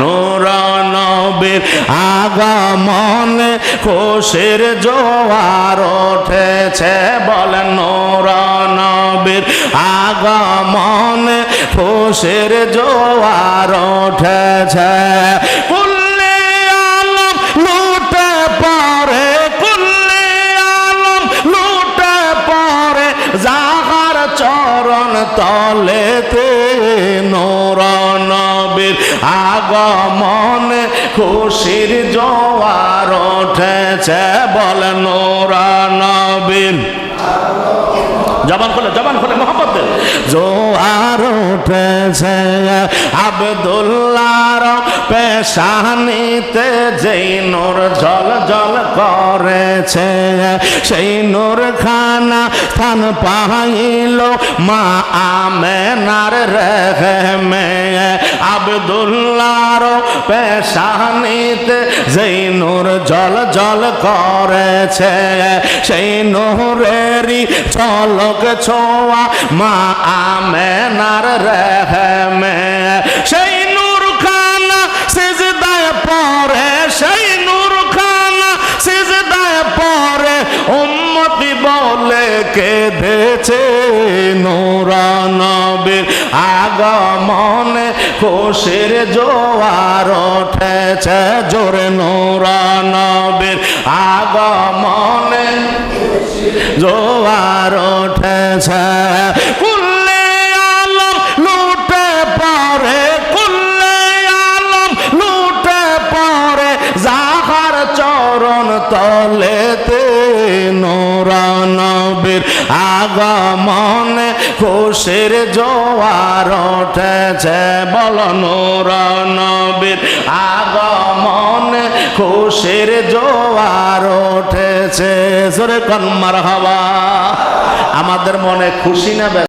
নূরানবীর আগমনে খুশির জোয়ার উঠেছে। বলেন নূরানবীর আগমনে খুশির জোয়ার উঠেছে। যাহার চরণ তলেতে নূরানবীর আগমনে, খুশির জোয়ার উঠেছে বলে নূরানবীর জবান খুলে জবান খুলে মোহাম্মদ জোয়ার উঠেছে আবদুল্লার পেশানিতে, যেই নূর জল জল করেছে, সেই নূর খানা স্থান পাইল মা আমেনার রেহমে। আবদুল্লার পেশানিতে যেই নূর জল জল করেছে, সেই নূরেরই চলক ছোয়া মা আমেনার রেহমে। সেই নূর খানা সিজদায় পরে সেই নূর খানা সিজদায় পরে উম্মতি বলে কেঁদেছে নূরানবীর আগমনে। খুশির জোয়ার উঠেছে জোরে নূরানবীর আগমনে। জোয়ার উঠেছে। তলেতে নূরানবীর আগমনে খুশির জোয়ার উঠেছে। বল নূরানবীর আগমনে খুশির জোয়ার উঠেছে। জোরে কন্মার হওয়া আমাদের মনে খুশি না